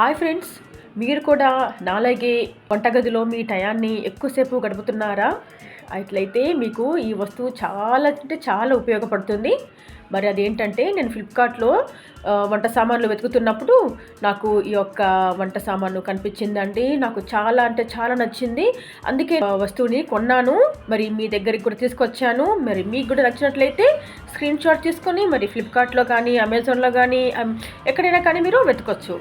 Hi friends మీరు కూడా నాలాగే వంటగదిలో మీ టయాన్ని ఎక్కువసేపు గడుపుతున్నారా? అట్లయితే మీకు ఈ వస్తువు చాలా అంటే చాలా ఉపయోగపడుతుంది. మరి అదేంటంటే నేను ఫ్లిప్కార్ట్లో వంట సామాన్లు వెతుకుతున్నప్పుడు నాకు ఈ యొక్క వంట సామాను కనిపించిందండి. నాకు చాలా అంటే చాలా నచ్చింది. అందుకే వస్తువుని కొన్నాను. మరి మీ దగ్గరికి కూడా తీసుకొచ్చాను. మరి మీకు కూడా నచ్చినట్లయితే స్క్రీన్ షాట్ తీసుకొని మరి ఫ్లిప్కార్ట్లో కానీ అమెజాన్లో కానీ ఎక్కడైనా కానీ మీరు వెతుకొచ్చు.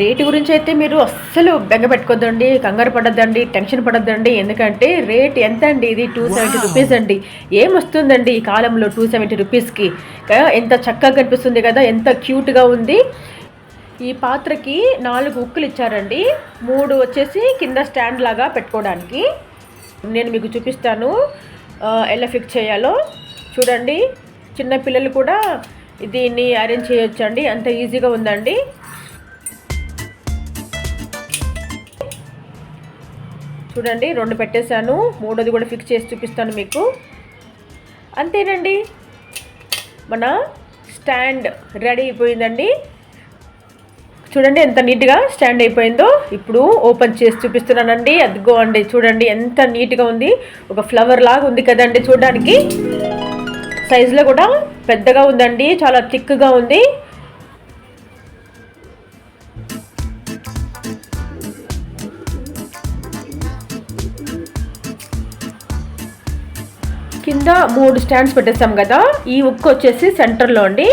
రేటు గురించి అయితే మీరు అస్సలు బెంగ పెట్టుకోద్దండి కంగారు పడద్దండి టెన్షన్ పడద్దండి. ఎందుకంటే రేట్ ఎంత అండి ఇది? టూ సెవెంటీ రూపీస్ అండి. ఏం వస్తుందండి ఈ కాలంలో టూ సెవెంటీ రూపీస్కి? ఎంత చక్కగా కనిపిస్తుంది కదా ఎంత క్యూట్గా ఉంది. ఈ పాత్రకి నాలుగు ఉక్కులు ఇచ్చారండి. మూడు వచ్చేసి కింద స్టాండ్ లాగా పెట్టుకోవడానికి. నేను మీకు చూపిస్తాను ఎలా ఫిక్స్ చేయాలో. చూడండి చిన్న పిల్లలు కూడా దీన్ని అరేంజ్ చేయొచ్చండి. అంత ఈజీగా ఉందండి. చూడండి రెండు పెట్టేశాను. మూడోది కూడా ఫిక్స్ చేసి చూపిస్తాను మీకు. అంతేనండి. మన స్టాండ్ రెడీ అయిపోయిందండి. చూడండి ఎంత నీట్గా స్టాండ్ అయిపోయిందో. ఇప్పుడు ఓపెన్ చేసి చూపిస్తున్నానండి. అదిగో అండి చూడండి ఎంత నీట్గా ఉంది. ఒక ఫ్లవర్ లాగా ఉంది కదండి చూడడానికి. సైజులో కూడా పెద్దగా ఉందండి చాలా థిక్గా ఉంది. కింద మూడు స్టాండ్స్ పెట్టేస్తాం కదా. ఈ ఉక్కు వచ్చేసి సెంటర్లో అండి.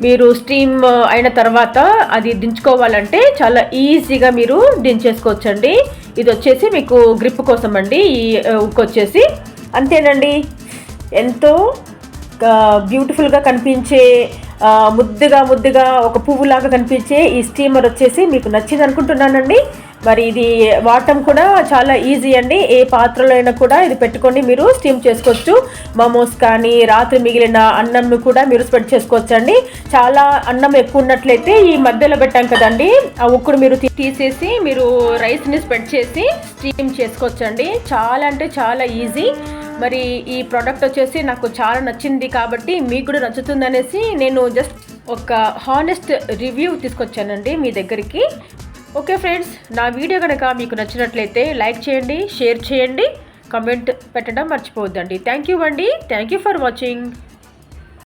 మీరు స్టీమ్ అయిన తర్వాత అది దించుకోవాలంటే చాలా ఈజీగా మీరు దించేసుకోవచ్చండి. ఇది వచ్చేసి మీకు గ్రిప్ కోసం అండి ఈ ఉక్కు వచ్చేసి. అంతేనండి. ఎంతో బ్యూటిఫుల్గా కనిపించే ముద్దుగా ముద్దుగా ఒక పువ్వులాగా కనిపించే ఈ స్టీమర్ వచ్చేసి మీకు నచ్చింది అనుకుంటున్నానండి. మరి ఇది వాడటం కూడా చాలా ఈజీ అండి. ఏ పాత్రలో అయినా కూడా ఇది పెట్టుకొని మీరు స్టీమ్ చేసుకోవచ్చు. మోమోస్ కానీ రాత్రి మిగిలిన అన్నంను కూడా మీరు స్ప్రెడ్ చేసుకోవచ్చు అండి చాలా అన్నం ఎక్కువ ఉన్నట్లయితే ఈ మధ్యలో పెట్టాం కదండి. ఆ ఉక్కుడు మీరు తీసేసి మీరు రైస్ని స్ప్రెడ్ చేసి స్టీమ్ చేసుకోవచ్చండి. చాలా అంటే చాలా ఈజీ మరి ఈ ప్రోడక్ట్ వచ్చేసి నాకు చాలా నచ్చింది కాబట్టి మీకు కూడా నచ్చుతుంది అనేసి నేను జస్ట్ ఒక హానెస్ట్ రివ్యూ తీసుకొచ్చానండి మీ దగ్గరికి. ఓకే ఫ్రెండ్స్ నా వీడియో కనుక మీకు నచ్చినట్లయితే లైక్ చేయండి షేర్ చేయండి కమెంట్ పెట్టడం మర్చిపోవద్దండి. థ్యాంక్ యూ అండి. Thank you for watching